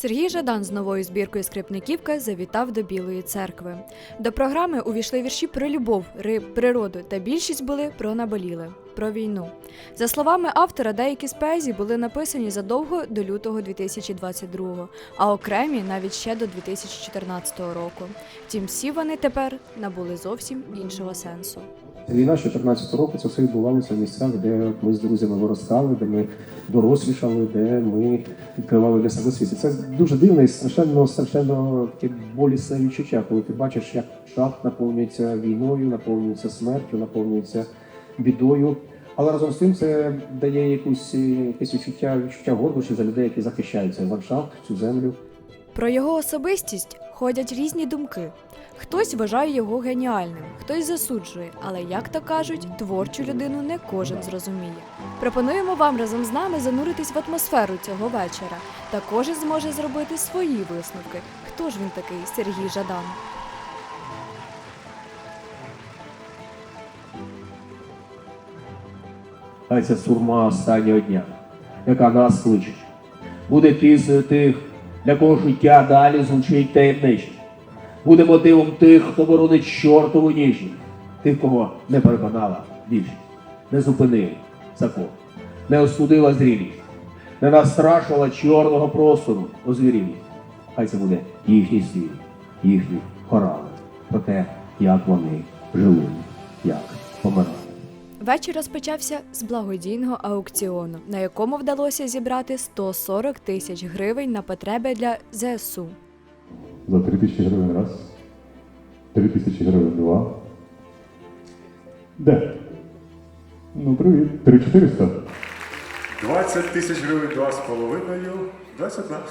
Сергій Жадан з новою збіркою Скрипниківка завітав до Білої церкви. До програми увійшли вірші про любов, риб, природу, та більшість були про наболіле, про війну. За словами автора, деякі з поезій були написані задовго до лютого 2022, а окремі навіть ще до 2014 року. Втім, всі вони тепер набули зовсім іншого сенсу. Війна 14 року це все відбувалося в місцях, де ми з друзями виростали, де ми дорослішали, де ми відкривали для себе світ. Це дуже дивне і страшенно, страшенно таке болісне відчуття, коли ти бачиш, як шахт наповнюється війною, наповнюється смертю, наповнюється бідою. Але разом з тим це дає якусь, якесь відчуття, відчуття гордості за людей, які захищають цей ландшафт, цю землю. Про його особистість ходять різні думки. Хтось вважає його геніальним, хтось засуджує, але як то кажуть, творчу людину не кожен зрозуміє. Пропонуємо вам разом з нами зануритись в атмосферу цього вечора. Та кожен зможе зробити свої висновки. Хто ж він такий Сергій Жадан? Це сурма останнього дня, яка нас кличе. Буде піснею тих, для кого життя далі звучить таємниче. Буде мотивом тих, хто боронить чортову ніжність, тих, кого не переконала більшість, не зупинив закон, не остудила зрілість, не настрашила чорного простору озвірілість. Хай це буде їхній світ, їхні хорали про те, як вони жили, як помирали. Вечір розпочався з благодійного аукціону, на якому вдалося зібрати 140 тисяч гривень на потреби для ЗСУ. За 3 тисячі гривень раз. 3 тисячі гривень два. Де? Ну, привіт. 3400. 20 тисяч гривень, два з половиною, 22.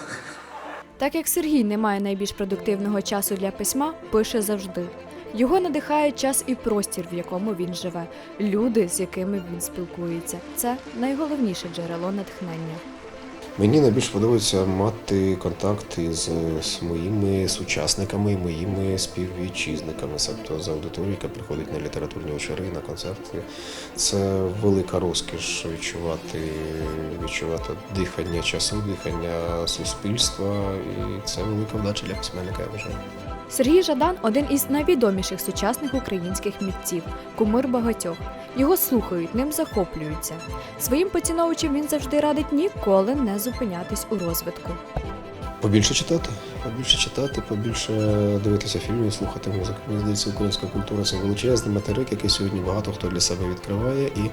Так як Сергій не має найбільш продуктивного часу для письма, пише завжди. Його надихає час і простір, в якому він живе, люди, з якими він спілкується. Це найголовніше джерело натхнення. Мені найбільше подобається мати контакт із моїми сучасниками, моїми співвітчизниками, тобто з аудиторією, яка приходить на літературні вечори, на концерти. Це велика розкіш відчувати, відчувати дихання часу, дихання суспільства, і це велика вдача для письменника, я вважаю. Сергій Жадан один із найвідоміших сучасних українських митців, кумир багатьох. Його слухають, ним захоплюються. Своїм поціновувачам він завжди радить ніколи не зупинятись у розвитку. Побільше читати, побільше читати, побільше дивитися фільмів, слухати музику. Мені здається, українська культура це величезний материк, який сьогодні багато хто для себе відкриває і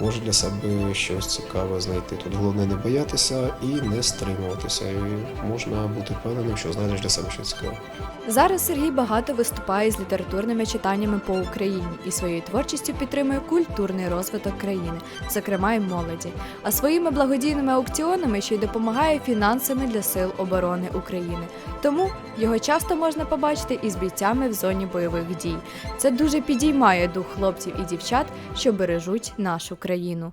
може для себе щось цікаве знайти. Тут головне не боятися і не стримуватися. І можна бути впевненим, що знайдеш для себе щось цікаве. Зараз Сергій багато виступає з літературними читаннями по Україні і своєю творчістю підтримує культурний розвиток країни, зокрема й молоді. А своїми благодійними аукціонами ще й допомагає фінансами для сил оборони України. Тому його часто можна побачити із бійцями в зоні бойових дій. Це дуже підіймає дух хлопців і дівчат, що бережуть нашу країну.